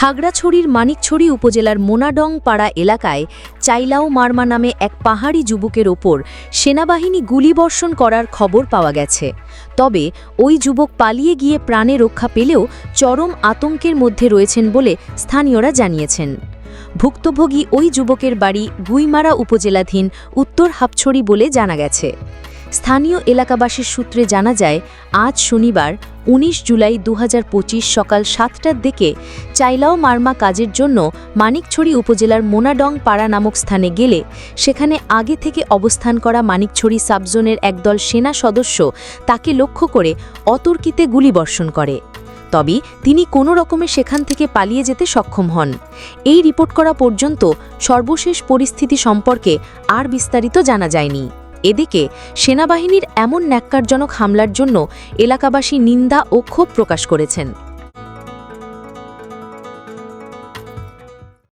খাগড়াছড়ির মানিকছড়ি উপজেলার মোনাডং পাড়া এলাকায় চাইলাও মারমা নামে এক পাহাড়ি যুবকের ওপর সেনাবাহিনী গুলিবর্ষণ করার খবর পাওয়া গেছে। তবে ওই যুবক পালিয়ে গিয়ে প্রাণে রক্ষা পেলেও চরম আতঙ্কের মধ্যে রয়েছেন বলে স্থানীয়রা জানিয়েছেন। ভুক্তভোগী ওই যুবকের বাড়ি গুইমারা উপজেলাধীন উত্তর হাপছড়ি বলে জানা গেছে। স্থানীয় এলাকাবাসীর সূত্রে জানা যায়, আজ শনিবার ১৯ জুলাই দু হাজার পঁচিশ সকাল সাতটার দিকে চাইলাও মার্মা কাজের জন্য মানিকছড়ি উপজেলার মোনাডং পাড়া নামক স্থানে গেলে সেখানে আগে থেকে অবস্থান করা মানিকছড়ি সাবজোনের একদল সেনা সদস্য তাকে লক্ষ্য করে অতর্কিতে গুলিবর্ষণ করে। তবে তিনি কোনো রকমে সেখান থেকে পালিয়ে যেতে সক্ষম হন। এই রিপোর্ট করা পর্যন্ত সর্বশেষ পরিস্থিতি সম্পর্কে আর বিস্তারিত জানা যায়নি। এদিকে সেনাবাহিনীর এমন ন্যাক্কারজনক হামলার জন্য এলাকাবাসী নিন্দা ও ক্ষোভ প্রকাশ করেছেন।